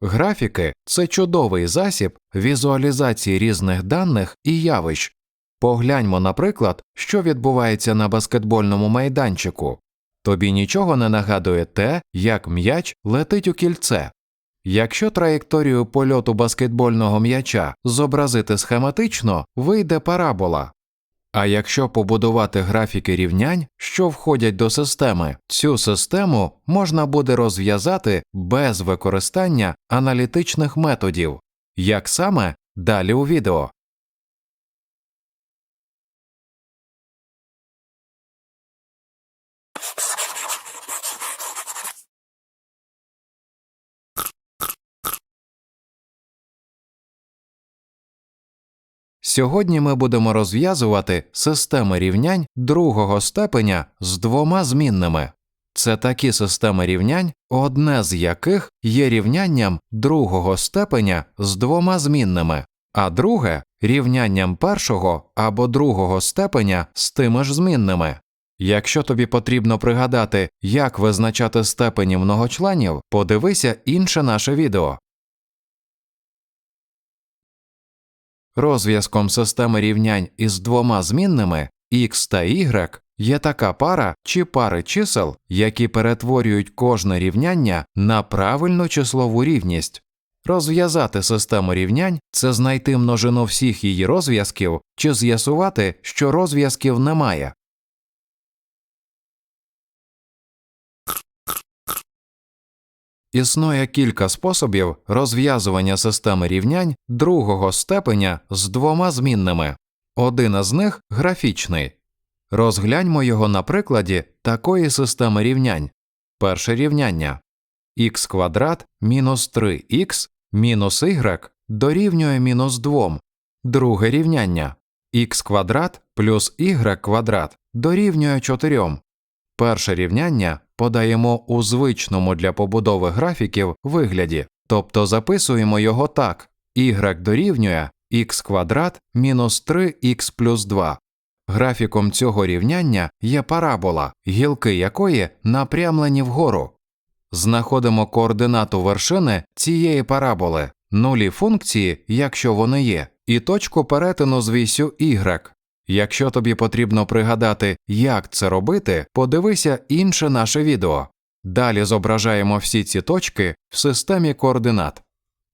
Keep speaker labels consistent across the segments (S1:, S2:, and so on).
S1: Графіки це чудовий засіб візуалізації різних даних і явищ. Погляньмо, наприклад, що відбувається на баскетбольному майданчику. Тобі нічого не нагадує те, як м'яч летить у кільце. Якщо траєкторію польоту баскетбольного м'яча зобразити схематично, вийде парабола. А якщо побудувати графіки рівнянь, що входять до системи, цю систему можна буде розв'язати без використання аналітичних методів. Як саме далі у відео. Сьогодні ми будемо розв'язувати системи рівнянь другого степеня з двома змінними. Це такі системи рівнянь, одне з яких є рівнянням другого степеня з двома змінними, а друге рівнянням першого або другого степеня з тими ж змінними. Якщо тобі потрібно пригадати, як визначати степені многочленів, подивися інше наше відео. Розв'язком системи рівнянь із двома змінними x та y є така пара чи пари чисел, які перетворюють кожне рівняння на правильну числову рівність. Розв'язати систему рівнянь це знайти множину всіх її розв'язків чи з'ясувати, що розв'язків немає. Існує кілька способів розв'язування системи рівнянь другого степеня з двома змінними. Один із них графічний. Розгляньмо його на прикладі такої системи рівнянь. Перше рівняння х квадрат мінус 3х мінус y дорівнює мінус 2. Друге рівняння х квадрат плюс y квадрат дорівнює 4. Перше рівняння подаємо у звичному для побудови графіків вигляді, тобто записуємо його так y дорівнює х квадрат мінус 3х плюс 2. Графіком цього рівняння є парабола, гілки якої напрямлені вгору. Знаходимо координату вершини цієї параболи, нулі функції, якщо вони є, і точку перетину з вісю y. Якщо тобі потрібно пригадати, як це робити, подивися інше наше відео. Далі зображаємо всі ці точки в системі координат.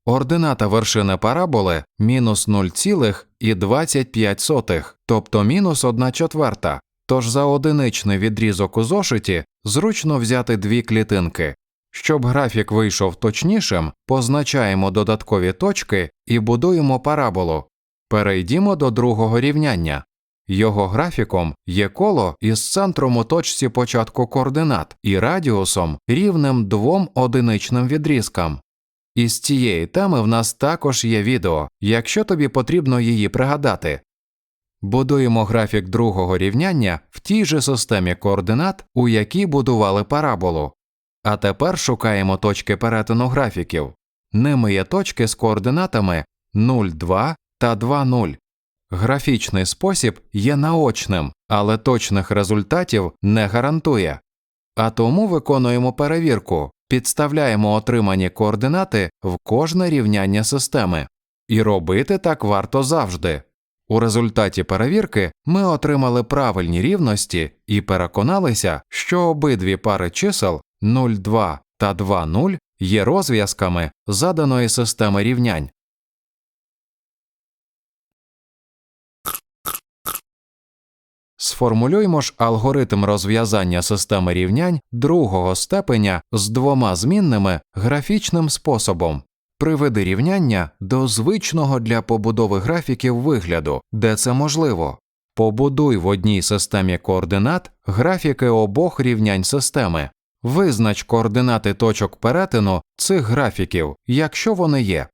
S1: Ордината вершини параболи мінус 0,25, тобто мінус 1 четверта, тож за одиничний відрізок у зошиті зручно взяти дві клітинки. Щоб графік вийшов точнішим, позначаємо додаткові точки і будуємо параболу. Перейдімо до другого рівняння. Його графіком є коло із центром у точці початку координат і радіусом рівним двом одиничним відрізкам. Із цієї теми в нас також є відео, якщо тобі потрібно її пригадати. Будуємо графік другого рівняння в тій же системі координат, у якій будували параболу. А тепер шукаємо точки перетину графіків. Ними є точки з координатами 0, 2 та 2, 0. Графічний спосіб є наочним, але точних результатів не гарантує. А тому виконуємо перевірку, підставляємо отримані координати в кожне рівняння системи. І робити так варто завжди. У результаті перевірки ми отримали правильні рівності і переконалися, що обидві пари чисел 0,2 та 2,0 є розв'язками заданої системи рівнянь. Сформулюймо ж алгоритм розв'язання системи рівнянь другого степеня з двома змінними графічним способом. Приведи рівняння до звичного для побудови графіків вигляду, де це можливо. Побудуй в одній системі координат графіки обох рівнянь системи. Визнач координати точок перетину цих графіків, якщо вони є.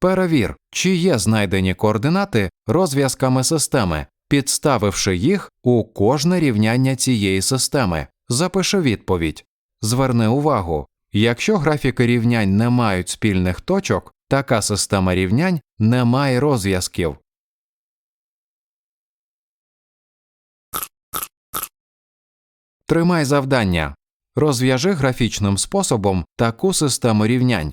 S1: Перевір, чи є знайдені координати розв'язками системи, підставивши їх у кожне рівняння цієї системи. Запиши відповідь. Зверни увагу, якщо графіки рівнянь не мають спільних точок, така система рівнянь не має розв'язків. Тримай завдання. Розв'яжи графічним способом таку систему рівнянь.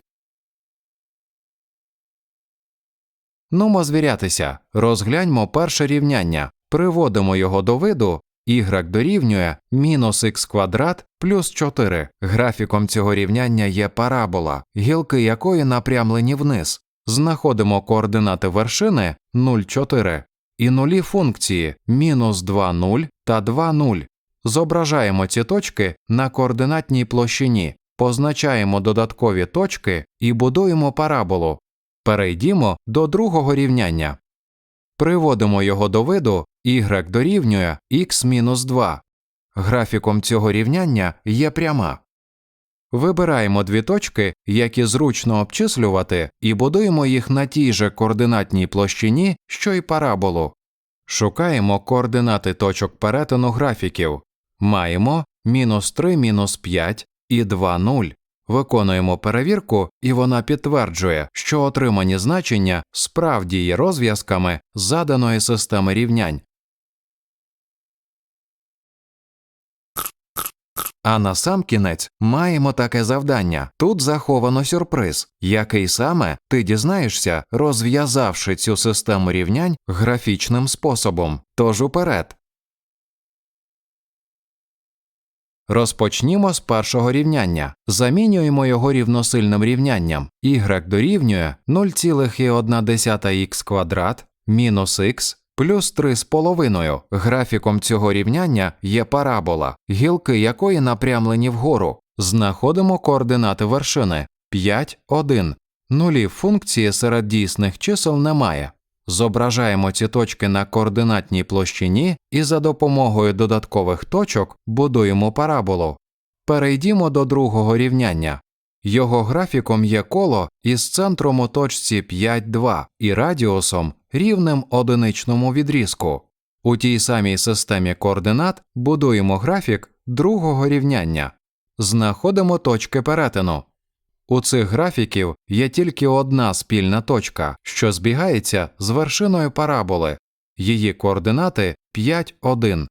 S1: Нумо звірятися, розгляньмо перше рівняння, приводимо його до виду, y дорівнює мінус х квадрат плюс 4. Графіком цього рівняння є парабола, гілки якої напрямлені вниз. Знаходимо координати вершини 0,4 і нулі функції мінус 2, 0 та 2, 0. Зображаємо ці точки на координатній площині, позначаємо додаткові точки і будуємо параболу. Перейдімо до другого рівняння. Приводимо його до виду y дорівнює x-2. Графіком цього рівняння є пряма. Вибираємо дві точки, які зручно обчислювати, і будуємо їх на тій же координатній площині, що й параболу. Шукаємо координати точок перетину графіків. Маємо мінус 3 мінус 5 і 2 0. Виконуємо перевірку, і вона підтверджує, що отримані значення справді є розв'язками заданої системи рівнянь. А на сам кінець маємо таке завдання. Тут заховано сюрприз, який саме ти дізнаєшся, розв'язавши цю систему рівнянь графічним способом. Тож уперед. Розпочнімо з першого рівняння. Замінюємо його рівносильним рівнянням. y дорівнює 0,1х квадрат мінус х плюс 3,5. Графіком цього рівняння є парабола, гілки якої напрямлені вгору. Знаходимо координати вершини 5, 1. Нулів функції серед дійсних чисел немає. Зображаємо ці точки на координатній площині і за допомогою додаткових точок будуємо параболу. Перейдімо до другого рівняння. Його графіком є коло із центром у точці 5,2 і радіусом рівним одиничному відрізку. У тій самій системі координат будуємо графік другого рівняння. Знаходимо точки перетину. У цих графіків є тільки одна спільна точка, що збігається з вершиною параболи. Її координати 5, 1.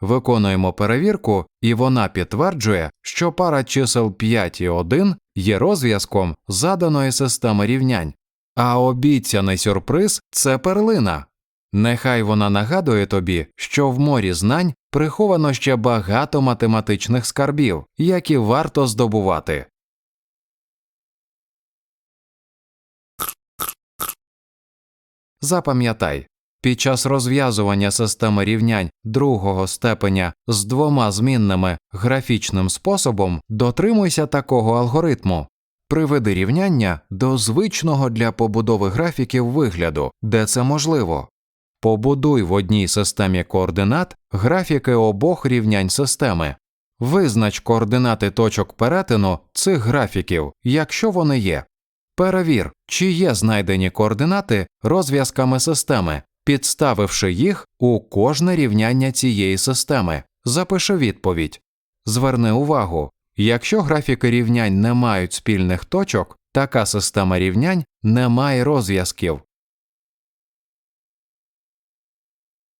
S1: Виконуємо перевірку, і вона підтверджує, що пара чисел 5 і 1 є розв'язком заданої системи рівнянь. А обіцяний сюрприз це перлина. Нехай вона нагадує тобі, що в морі знань приховано ще багато математичних скарбів, які варто здобувати. Запам'ятай, під час розв'язування системи рівнянь другого степеня з двома змінними графічним способом дотримуйся такого алгоритму. Приведи рівняння до звичного для побудови графіків вигляду, де це можливо. Побудуй в одній системі координат графіки обох рівнянь системи. Визнач координати точок перетину цих графіків, якщо вони є. Перевір, чи є знайдені координати розв'язками системи, підставивши їх у кожне рівняння цієї системи. Запиши відповідь. Зверни увагу, якщо графіки рівнянь не мають спільних точок, така система рівнянь не має розв'язків.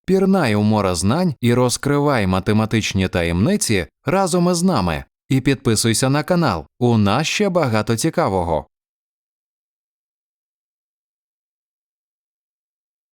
S1: Пірнай у море знань і розкривай математичні таємниці разом із нами. І підписуйся на канал. У нас ще багато цікавого.